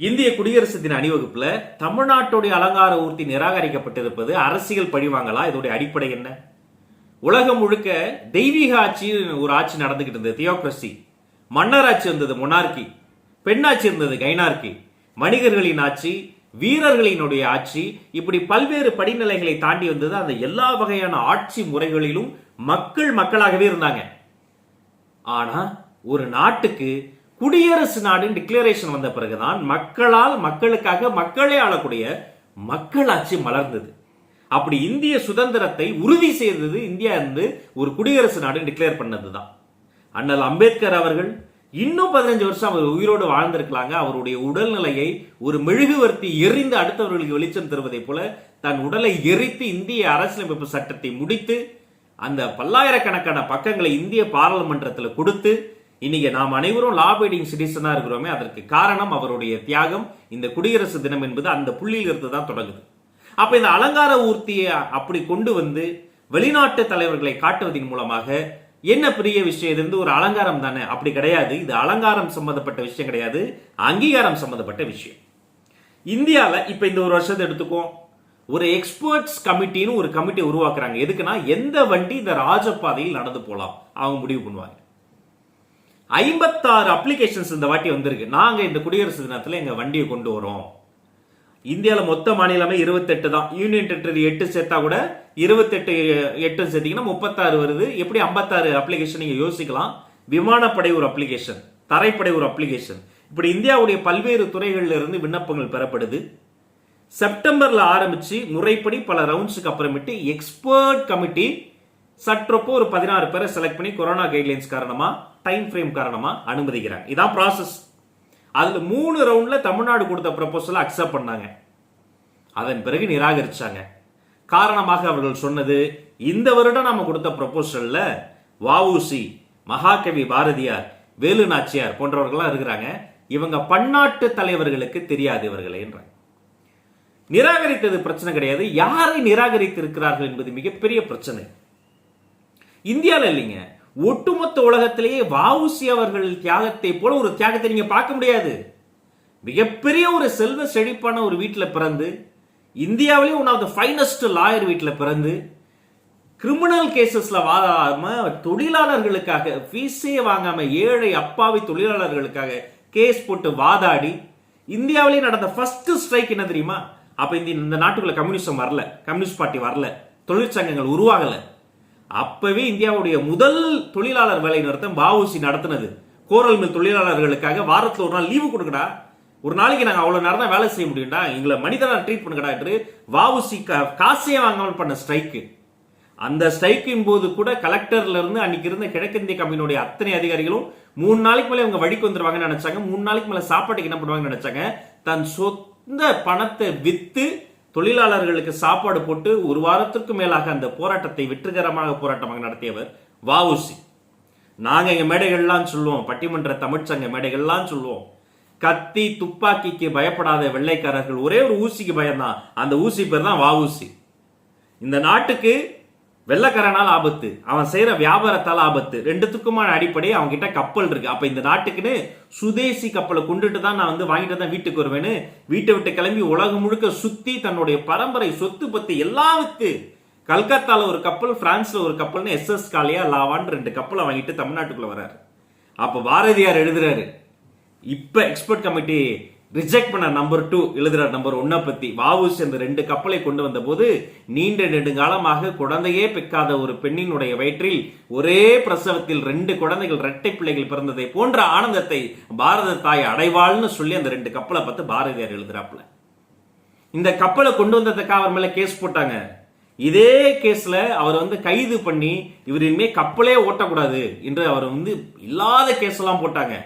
இந்திய குடியரசு தின அணிவகுப்புல தமிழ்நாட்டுடைய அலங்கார ஊர்த்தி நிராகரிக்கப்பட்டிருப்பது அரசியல் பழிவாங்களா இதோடைய அடிப்படை என்ன? உலகம் முழுக்க தெய்வீக ஆட்சி ஒரு ஆட்சி நடந்துகிட்டு இருந்தது தியோக்ரஸி. மன்னராட்சி இருந்தது மொனார்கி பெண்ணாட்சி இருந்தது கைனார்கி மனிதர்களின் ஆட்சி வீரர்களினுடைய ஆட்சி இப்படி பல்வேறு படிநிலைகளை தாண்டி வந்தது. அந்த எல்லா வகையான ஆட்சி முறைகளிலும் மக்கள் மக்களாகவே இருந்தாங்க. ஆனா ஒரு நாட்டுக்கு குடியரசு நாடுன்னு டிக்ளரேஷன் வந்த பிறகுதான் மக்களால் மக்களுக்காக மக்களே ஆளக்கூடிய மக்களாட்சி மலர்ந்தது. அப்படி இந்திய சுதந்திரத்தை உறுதி செய்தது இந்தியா இருந்து ஒரு குடியரசு நாடு டிக்ளேர் பண்ணதுதான். அண்ணல் அம்பேத்கர் அவர்கள் இன்னும் பதினஞ்சு வருஷம் அவர் உயிரோடு வாழ்ந்திருக்கலாங்க. அவருடைய உடல்நிலையை ஒரு மெழுகுவர்த்தி எரிந்து அடுத்தவர்களுக்கு வெளிச்சம் தருவதைப் போல தன் உடலை எரித்து இந்திய அரசியலமைப்பு சட்டத்தை முடித்து அந்த பல்லாயிரக்கணக்கான பக்கங்களை இந்திய பாராளுமன்றத்தில் கொடுத்து இன்னைக்கு நாம் அனைவரும் லா அபைடிங் சிட்டிசனாக இருக்கிறோமே அதற்கு காரணம் அவருடைய தியாகம் இந்த குடியரசு தினம் என்பது அந்த புள்ளியில் இருந்து தான் தொடங்குது. அப்போ இந்த அலங்கார ஊர்த்தியை அப்படி கொண்டு வந்து வெளிநாட்டு தலைவர்களை காட்டுவதன் மூலமாக என்ன பெரிய விஷயம்? இது வந்து ஒரு அலங்காரம் தானே? அப்படி கிடையாது. இது அலங்காரம் சம்பந்தப்பட்ட விஷயம் கிடையாது. அங்கீகாரம் சம்பந்தப்பட்ட விஷயம். இந்தியாவில் இப்போ இந்த ஒரு வருஷத்தை எடுத்துக்குவோம் ஒரு எக்ஸ்பர்ட்ஸ் கமிட்டின்னு ஒரு கமிட்டி உருவாக்குறாங்க. எதுக்குன்னா எந்த வண்டி இந்த ராஜபாதையில் நடந்து போகலாம்? அவங்க முடிவு பண்ணுவாங்க. ஐம்பத்தாறு அப்ளிகேஷன்ஸ் இந்த வாட்டி வந்திருக்கு. நாங்கள் இந்த குடியரசு தினத்தில் எங்கள் வண்டியை கொண்டு வரோம். இந்தியாவில் மொத்த மாநிலமே இருபத்தெட்டு தான். யூனியன் டெரிட்டரி எட்டு சேர்த்தா கூட இருபத்தெட்டு எட்டு சேர்த்தீங்கன்னா முப்பத்தாறு வருது. எப்படி ஐம்பத்தாறு அப்ளிகேஷன் நீங்கள் யோசிக்கலாம்? விமானப்படை ஒரு அப்ளிகேஷன் தரைப்படை ஒரு அப்ளிகேஷன் இப்படி இந்தியாவுடைய பல்வேறு துறைகளில் இருந்து விண்ணப்பங்கள் பெறப்படுது. செப்டம்பரில் ஆரம்பித்து முறைப்படி பல ரவுண்ட்ஸுக்கு அப்புறமேட்டு எக்ஸ்பர்ட் கமிட்டி சற்றப்போ ஒரு பதினாறு பேரை செலக்ட் பண்ணி கொரோனா கைட்லைன்ஸ் காரணமா டைம் ஃப்ரேம் காரணமா அனுமதிக்கிறாங்க. இதான் ப்ராசஸ் அதுல மூணு ரவுண்ட்ல தமிழ்நாடு கொடுத்த ப்ரப்போசலை அக்செப்ட் பண்ணாங்க. அதன் பிறகு நிராகரிச்சாங்க. காரணமாக அவர்கள் சொன்னது இந்த வருடம் நாம கொடுத்த ப்ரப்போசல்ல வஉசி மகாகவி பாரதியார் வேலு நாச்சியார் போன்றவர்கள்லாம் இருக்கிறாங்க. இவங்க பன்னாட்டு தலைவர்களுக்கு தெரியாது இவர்களேன்றாங்க நிராகரித்தது பிரச்சனை கிடையாது. யாரை நிராகரித்து இருக்கிறார்கள் என்பது மிகப்பெரிய பிரச்சனை. இந்தியாவில் இல்லைங்க ஒட்டுமொத்த உலகத்திலேயே வாவுசி அவர்கள் தியாகத்தை போல ஒரு தியாகத்தை நீங்க பார்க்க முடியாது. மிகப்பெரிய ஒரு செல்வ செழிப்பான ஒரு வீட்டில் பிறந்து இந்தியாவிலேயே one of the finest lawyer வீட்டில் பிறந்து கிரிமினல் கேசஸ்ல வாதாம தொழிலாளர்களுக்காக ஃபீஸே வாங்காம ஏழை அப்பாவி தொழிலாளர்களுக்காக கேஸ் போட்டு வாதாடி இந்தியாவிலேயே நடந்த ஃபர்ஸ்ட் ஸ்ட்ரைக் என்ன தெரியுமா? அப்ப இந்த நாட்டுக்குள்ள கம்யூனிசம் வரல. கம்யூனிஸ்ட் பார்ட்டி வரல. தொழிற்சங்கங்கள் உருவாகலை. அப்பவே இந்தியாவுடைய முதல் தொழிலாளர் வேலை நிறுத்தம் பாவுசி நடத்தினது. கோரல் மில் தொழிலாளர்களுக்காக வாரத்தில் ஒரு நாள் லீவு கொடுக்கடா ஒரு நாளைக்கு நாங்கள் அவ்வளோ நேரம் தான் வேலை செய்ய முடியும்டா. எங்களை மனிதனாக ட்ரீட் பண்ணுங்கடா என்று வாவுசி காசையே வாங்காமல் பண்ண ஸ்ட்ரைக்கு அந்த ஸ்ட்ரைக்கின் போது கூட கலெக்டர்ல இருந்து அன்னைக்கு இருந்த கிழக்கிந்திய கம்பெனியுடைய அத்தனை அதிகாரிகளும் மூணு நாளைக்கு மேலே இவங்க வழிக்கு வந்துருவாங்கன்னு நினைச்சாங்க. மூணு நாளைக்கு மேலே சாப்பாட்டுக்கு என்ன பண்ணுவாங்கன்னு நினைச்சாங்க? தன் சொந்த பணத்தை விற்று தொழிலாளர்களுக்கு சாப்பாடு போட்டு ஒரு வாரத்திற்கு மேலாக அந்த போராட்டத்தை வெற்றிகரமாக போராட்டமாக நடத்தியவர் வஉசி. நாங்க எங்கள் மேடைகள்லாம் சொல்லுவோம் பட்டிமன்ற தமிழ்ச்சங்க மேடைகள்லாம் சொல்லுவோம். கத்தி துப்பாக்கிக்கு பயப்படாத வெள்ளைக்காரர்கள் ஒரே ஒரு ஊசிக்கு பயம்தான். அந்த ஊசி பேர் தான் வஉசி. இந்த நாட்டுக்கு வெள்ளக்காரனால் ஆபத்து அவன் செய்யற வியாபாரத்தால் ஆபத்து. ரெண்டுத்துக்குமான அடிப்படை அவங்கிட்ட கப்பல் இருக்கு. அப்ப இந்த நாட்டுக்குன்னு சுதேசி கப்பலை கொண்டுட்டு தான் நான் வந்து வாங்கிட்டு தான் வீட்டுக்கு வருவேன்னு. வீட்டை விட்டு கிளம்பி உலகம் முழுக்க சுத்தி தன்னுடைய பரம்பரை சொத்து பத்து எல்லாம் வித்து கல்கத்தால ஒரு கப்பல் பிரான்ஸ்ல ஒரு கப்பல்னு எஸ் எஸ் காலியா லாவான்னு ரெண்டு கப்பலை வாங்கிட்டு தமிழ்நாட்டுக்குள்ள வர்றாரு. அப்ப பாரதியார் எழுதுறாரு இப்ப எக்ஸ்பர்ட் கமிட்டி ரிஜெக்ட் பண்ண நம்பர் டூ எழுதுற நம்பர் ஒன்னை பத்தி வாவுஸ் அந்த ரெண்டு கப்பலை கொண்டு வந்த போது நீண்ட நெடுங்காலமாக குழந்தையே பெக்காத ஒரு பெண்ணினுடைய வயிற்றில் ஒரே பிரசவத்தில் ரெண்டு குழந்தைகள் இரட்டை பிள்ளைகள் பிறந்ததை போன்ற ஆனந்தத்தை பாரத தாய் அடைவாள்னு சொல்லி அந்த ரெண்டு கப்பலை பார்த்து பாரதியார் எழுதுறாப்புல. இந்த கப்பலை கொண்டு வந்ததுக்காக அவர் மேல கேஸ் போட்டாங்க. இதே கேஸ்ல அவர் வந்து கைது பண்ணி இவர் இனிமே கப்பலே ஓட்டக்கூடாது என்று அவர் வந்து இல்லாத கேஸ் எல்லாம் போட்டாங்க.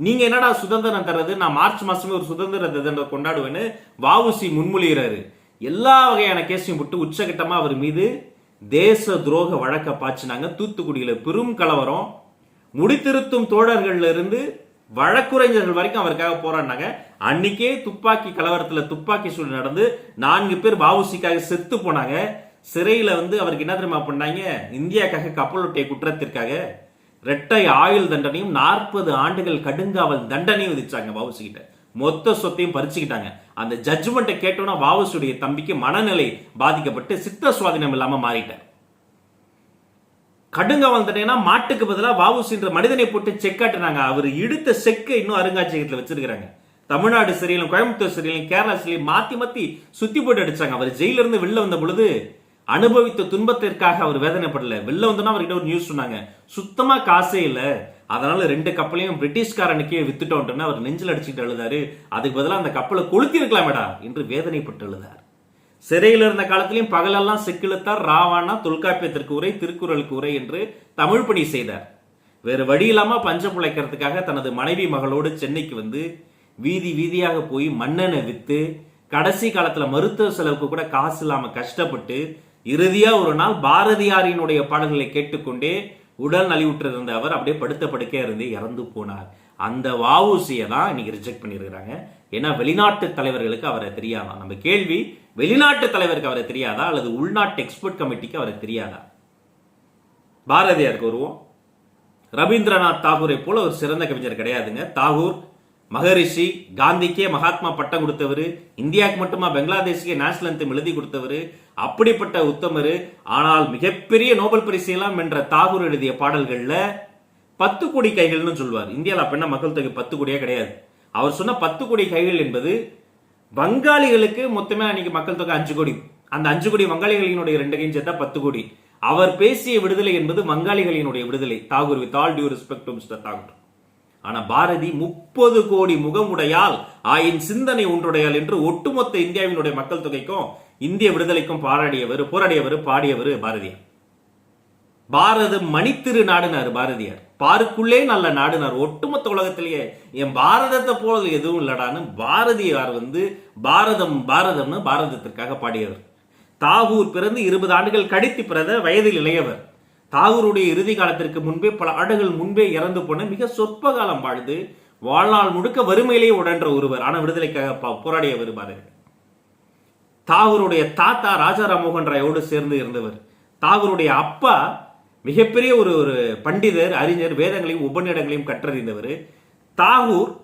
நீங்க என்னடா சுதந்திரம் தர்றது? நான் மார்ச் மாசமே ஒரு சுதந்திர தினத்தை கொண்டாடுவேன்னு வாவுசி முன்மொழிகிறாரு. எல்லா வகையான கேஸையும் விட்டு உச்சகட்டமா அவர் மீது தேச துரோக வழக்க பாய்ச்சினாங்க. தூத்துக்குடியில பெரும் கலவரம். முடித்திருத்தும் தோழர்கள்ல இருந்து வழக்குரைஞர்கள் வரைக்கும் அவருக்காக போராடினாங்க. அன்னைக்கே துப்பாக்கி கலவரத்துல துப்பாக்கி சூடு நடந்து நான்கு பேர் வாவுசிக்காக செத்து போனாங்க. சிறையில வந்து அவருக்கு என்ன தெரியுமா பண்ணாங்க? இந்தியாக்காக கப்பலொட்டிய குற்றத்திற்காக இரட்டை ஆயுள் தண்டனையும் நாற்பது ஆண்டுகள் கடுங்காவல் தண்டனையும் விதிச்சாங்க வவுசி கிட்ட மொத்த சொத்தையும் பறிச்சுக்கிட்டாங்க. அந்த ஜட்ஜ்மெண்ட்டை கேட்டோன்னா வாவசுடைய தம்பிக்கு மனநிலை பாதிக்கப்பட்டு சித்த சுவாதீனம் இல்லாம மாறிட்டார் கடுங்காவல் தண்டனைனா மாட்டுக்கு பதிலாக வாவுசின்ற மனிதனை போட்டு செக் காட்டினாங்க. அவர் இடுத்த செக்கை இன்னும் அருங்காட்சியகத்தில் வச்சிருக்கிறாங்க. தமிழ்நாடு சிறையிலும் கோயம்புத்தூர் சிறையிலும் கேரளா சிறையிலும் மாத்தி மாத்தி சுத்தி போட்டு அடிச்சாங்க. அவர் ஜெயிலிருந்து வெளில வந்த பொழுது அனுபவித்த துன்பத்திற்காக அவர் வேதனைப்படல. வெளில வந்தோன்னா அவர்கிட்ட ஒரு நியூஸ் சொன்னாங்க. சுத்தமா காசே இல்லை. அதனால ரெண்டு கப்பலையும் பிரிட்டிஷ்காரனுக்கே வித்துட்டோம்னு அவர் நெஞ்சில் அடிச்சுட்டு எழுதாரு. அதுக்கு பதிலாக அந்த கப்பலை கொளுத்தி இருக்கலாமேடா என்று வேதனைப்பட்டு எழுதார். சிறையில் இருந்த காலத்திலையும் பகலெல்லாம் செக்கிழுத்தார். ராவானா தொல்காப்பியத்திற்கு உரை திருக்குறளுக்கு உரை என்று தமிழ் பணி செய்தார். வேறு வழி இல்லாமல் பஞ்சம் பிழைக்கிறதுக்காக தனது மனைவி மகளோடு சென்னைக்கு வந்து வீதி வீதியாக போய் மண்ணெண்ணை விற்று கடைசி காலத்தில் மருத்துவ செலவுக்கு கூட காசு இல்லாமல் கஷ்டப்பட்டு இறுதியா ஒரு நாள் பாரதியாரினுடைய பாடல்களை கேட்டுக்கொண்டே உடல் நலிவுற்றிருந்த அவர் அப்படியே படுத்த படுக்கையாக இருந்து இறந்து போனார். அந்த வாவூசியை தான் இன்னைக்கு ரிஜெக்ட் பண்ணியிருக்கிறாங்க. ஏன்னா வெளிநாட்டு தலைவர்களுக்கு அவரை தெரியாதா? நம்ம கேள்வி வெளிநாட்டு தலைவருக்கு அவரை தெரியாதா? அல்லது உள்நாட்டு எக்ஸ்பர்ட் கமிட்டிக்கு அவரை தெரியாதா? பாரதியாருக்கு வருவோம். ரவீந்திரநாத் தாகூரை போல ஒரு சிறந்த கவிஞர் கிடையாதுங்க. தாகூர் மகரிஷி காந்திக்கே மகாத்மா பட்டம் கொடுத்தவர் இந்தியாவுக்கு மட்டுமா பங்களாதேஷுக்கே நேஷனல் அந்தம் எழுதி கொடுத்தவர் அப்படிப்பட்ட உத்தமர். ஆனால் மிகப்பெரிய நோபல் பரிசையெல்லாம் வென்ற தாகூர் எழுதிய பாடல்களில் பத்து கோடி கைகள்னு சொல்வார். இந்தியாவில் அப்ப என்ன மக்கள் தொகை பத்து கோடியே கிடையாது. அவர் சொன்ன பத்து கோடி கைகள் என்பது வங்காளிகளுக்கு மொத்தமே அன்னைக்கு மக்கள் தொகை அஞ்சு கோடி. அந்த அஞ்சு கோடி வங்காளிகளினுடைய ரெண்டு கையும் சேர்த்தா பத்து கோடி. அவர் பேசிய விடுதலை என்பது வங்காளிகளினுடைய விடுதலை. Tagore with all due respect to Mister Tagore. ஆனா பாரதி முப்பது கோடி முகமுடையால் ஆயின் சிந்தனை ஒன்றுடையால் என்று ஒட்டுமொத்த இந்தியாவினுடைய மக்கள் தொகைக்கும் இந்திய விடுதலைக்கும் பாராடியவர் போராடியவர் பாடியவர் பாரதியார். பாரதம் மணித்திரு நாடுனார் பாரதியார். பாருக்குள்ளே நல்ல நாடுனார். ஒட்டுமொத்த உலகத்திலேயே என் பாரதத்தை போல எதுவும் இல்லடான்னு பாரதியார் வந்து பாரதம் பாரதம்னு பாரதத்திற்காக பாடியவர். தாகூர் பிறந்து இருபது ஆண்டுகள் கடித்து பிறந்த வயதில் இளையவர். தாகூருடைய இறுதி காலத்திற்கு முன்பே பல ஆண்டுகள் முன்பே இறந்து போன மிக சொற்ப காலம் வாழ்ந்து வாழ்நாள் முழுக்க வறுமையிலேயே உடன்ற ஒருவர். ஆனால் விடுதலைக்காக போராடிய போராடியவர் தாகூருடைய தாத்தா ராஜாராம் மோகன் ராயோடு சேர்ந்து இருந்தவர். தாகூருடைய அப்பா மிகப்பெரிய ஒரு ஒரு பண்டிதர் அறிஞர் வேதங்களையும் உபநிடங்களையும் கற்றறிந்தவர். தாகூர்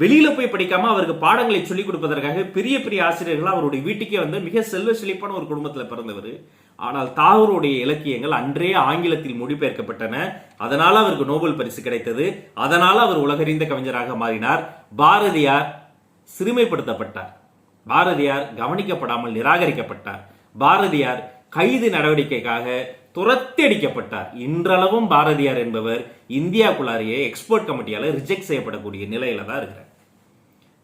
வெளியில போய் படிக்காம அவருக்கு பாடங்களை சொல்லிக் கொடுப்பதற்காக பெரிய பெரிய ஆசிரியர்கள் அவருடைய வீட்டுக்கே வந்து மிக செல்வ செழிப்பான ஒரு குடும்பத்தில் பிறந்தவர். ஆனால் தாகூருடைய இலக்கியங்கள் அன்றே ஆங்கிலத்தில் மொழிபெயர்க்கப்பட்டன. அதனால அவருக்கு நோபல் பரிசு கிடைத்தது. அதனால அவர் உலகறிந்த கவிஞராக மாறினார். பாரதியார் சிறுமைப்படுத்தப்பட்டார். பாரதியார் கவனிக்கப்படாமல் நிராகரிக்கப்பட்டார். பாரதியார் கைது நடவடிக்கைக்காக துரத்தி அடிக்கப்பட்டார் இன்றளவும் பாரதியார் என்பவர் இந்தியாக்குள்ளாரியே எக்ஸ்போர்ட் கமிட்டியால் ரிஜெக்ட் செய்யப்படக்கூடிய நிலையில தான் இருக்கிறார்.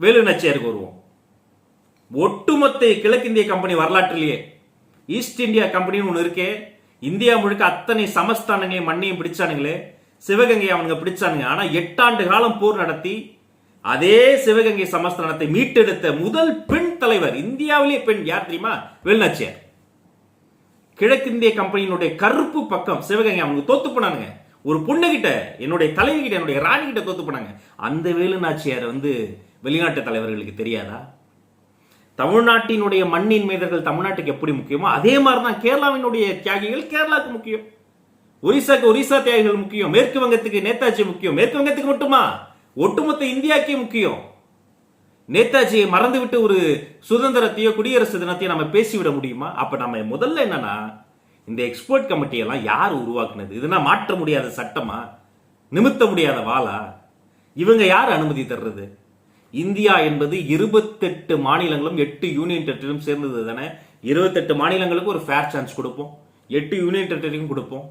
வேலு நச்சியாருக்கு வருவோம். ஒட்டுமொத்த கிழக்கிந்திய கம்பெனி வரலாற்றிலேயே ஈஸ்ட் இந்தியா கம்பெனின்னு ஒன்று இருக்கே இந்தியா முழுக்க அத்தனை சமஸ்தானங்களையும் மண்ணையும் பிடிச்சானுங்களே சிவகங்கை அவனுங்க பிடிச்சானுங்க. ஆனால் எட்டாண்டு காலம் போர் நடத்தி அதே சிவகங்கை சமஸ்தானத்தை மீட்டெடுத்த முதல் பெண் தலைவர் இந்தியாவிலேயே பெண் யார் தெரியுமா? வேலுநாச்சியார் கிழக்கிந்திய கம்பெனியினுடைய கருப்பு பக்கம் சிவகங்கை அவங்க தோத்து போனானுங்க. ஒரு பொண்ணு கிட்ட என்னுடைய தலைவி கிட்ட என்னுடைய ராணி கிட்ட தோத்து போனாங்க. அந்த வேலுநாச்சியார் வந்து வெளிநாட்டு தலைவர்களுக்கு தெரியாதா? தமிழ்நாட்டினுடைய மண்ணின் மீதர்கள் தமிழ்நாட்டுக்கு எப்படி முக்கியமோ அதே மாதிரி தான் கேரளாவினுடைய தியாகிகள் கேரளாவுக்கு முக்கியம். ஒரிசாக்கு ஒரிசா தியாகிகள் முக்கியம். மேற்கு வங்கத்துக்கு நேதாஜி முக்கியம். மேற்கு வங்கத்துக்கு மட்டுமா? ஒட்டுமொத்த இந்தியாக்கே முக்கியம். நேதாஜியை மறந்துவிட்டு ஒரு சுதந்திரத்தையோ குடியரசு தினத்தையோ நம்ம பேசிவிட முடியுமா? அப்ப நம்ம முதல்ல என்னன்னா இந்த எக்ஸ்போர்ட் கமிட்டியெல்லாம் யார் உருவாக்குனது? இதுனா மாற்ற முடியாத சட்டமா? நிமித்த முடியாத வாளா? இவங்க யார் அனுமதி தர்றது? இந்தியா என்பது இருபத்தெட்டு மாநிலங்களும் எட்டு யூனியன் டெரிட்டரியும் சேர்ந்தது தானே இருபத்தெட்டு மாநிலங்களுக்கு ஒரு ஃபேர் சான்ஸ் கொடுப்போம். எட்டு யூனியன் டெரிட்டரியும் கொடுப்போம்.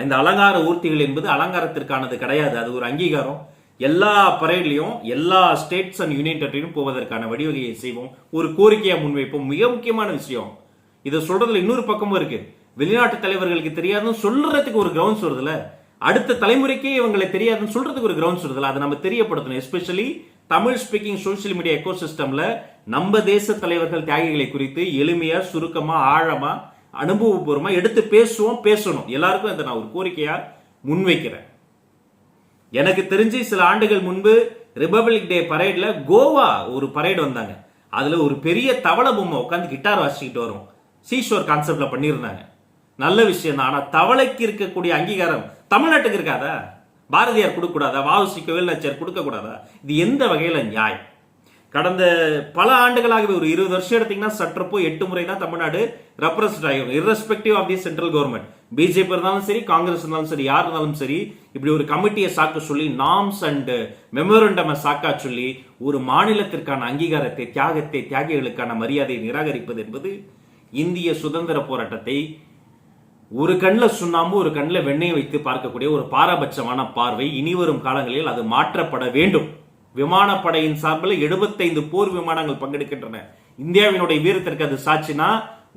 இந்த அலங்கார ஊர்த்திகள் என்பது அலங்காரத்திற்கானது கிடையாது. அது ஒரு அங்கீகாரம். எல்லா பரேட்லையும் எல்லா ஸ்டேட்ஸ் அண்ட் யூனியன் டெரிட்டரியும் போவதற்கான வழிவகையை செய்வோம். ஒரு கோரிக்கையை முன்வைப்போம். மிக முக்கியமான விஷயம். இதை சொல்றதுல இன்னொரு பக்கமும் இருக்கு. வெளிநாட்டு தலைவர்களுக்கு தெரியாதுன்னு சொல்றதுக்கு ஒரு கிரவுண்ட்ஸ் வருதுல. அடுத்த தலைமுறைக்கே இவங்களை தெரியாதுன்னு சொல்றதுக்கு ஒரு கிரவுண்ட்ஸ் வருதுல. அதை நம்ம தெரியப்படுத்தணும். Especially Tamil speaking social media echo சிஸ்டம்ல நம்ம தேச தலைவர்கள் தியாகிகளை குறித்து எளிமையா சுருக்கமா ஆழமா அனுபவபூர்வமா எடுத்து பேசுவோம் பேசணும். எல்லாருக்கும் இதை நான் ஒரு கோரிக்கையா முன்வைக்கிறேன். எனக்கு தெரிஞ்சு சில ஆண்டுகள் முன்பு ரிபப்ளிக் டே பரேட்ல கோவா ஒரு பரேட் வந்தாங்க. அதுல ஒரு பெரிய தவளை பொம்மை உட்காந்து கிட்டார் வாசிக்கிட்டு வரும். சீஷோர் கான்செப்ட்ல பண்ணியிருந்தாங்க. நல்ல விஷயம் தான் ஆனா தவளைக்கு இருக்கக்கூடிய அங்கீகாரம் தமிழ்நாட்டுக்கு இருக்காதா? பாரதியார் கொடுக்கக்கூடாதா? வாவுசி கோவில்நாச்சியார் கொடுக்கக்கூடாதா? இது எந்த வகையில் நியாயம்? கடந்த பல ஆண்டுகளாகவே ஒரு இருபது வருஷம் எடுத்தீங்கன்னா சற்றப்போ எட்டு முறை தான் தமிழ்நாடு ரெப்ரசன்ட் ஆகிடும் irrespective of the central government BJP இருந்தாலும் சரி காங்கிரஸ் இருந்தாலும் சரி யார் இருந்தாலும் சரி இப்படி ஒரு கமிட்டியை சாக்க சொல்லி நாம்ஸ் அண்ட் மெமோரண்டமை சாக்கா சொல்லி ஒரு மாநிலத்திற்கான அங்கீகாரத்தை தியாகத்தை தியாகிகளுக்கான மரியாதையை நிராகரிப்பது என்பது இந்திய சுதந்திர போராட்டத்தை ஒரு கண்ணில் சுண்ணாம்பு ஒரு கண்ணில் வெண்ணெய் வைத்து பார்க்கக்கூடிய ஒரு பாரபட்சமான பார்வை இனி வரும் காலங்களில் அது மாற்றப்பட வேண்டும். விமானப்படையின் சார்பில் 75 போர் விமானங்கள் பங்கெடுக்கின்றன. இந்தியாவினுடைய வீரத்திற்கு அது சாட்சினா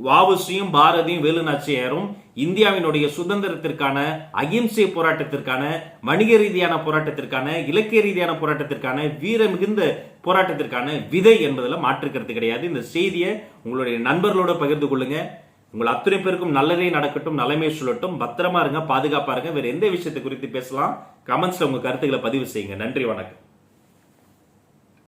வாவுசியும் பாரதியும் வேலுநாச்சியாரும் இந்தியாவினுடைய சுதந்திரத்திற்கான அகிம்சை போராட்டத்திற்கான வணிக ரீதியான போராட்டத்திற்கான இலக்கிய ரீதியான போராட்டத்திற்கான வீர மிகுந்த போராட்டத்திற்கான விதை என்பதில் மாற்றுக்கிறது கிடையாது. இந்த செய்தியை உங்களுடைய நண்பர்களோட பகிர்ந்து கொள்ளுங்க. உங்கள் அத்துணை பேருக்கும் நல்லதே நடக்கட்டும் நலமே சொல்லட்டும். பத்திரமா இருங்க பாதுகாப்பா இருங்க. வேற எந்த விஷயத்தை குறித்து பேசலாம்? கமெண்ட்ஸ்ல உங்க கருத்துக்களை பதிவு செய்யுங்க. நன்றி வணக்கம்.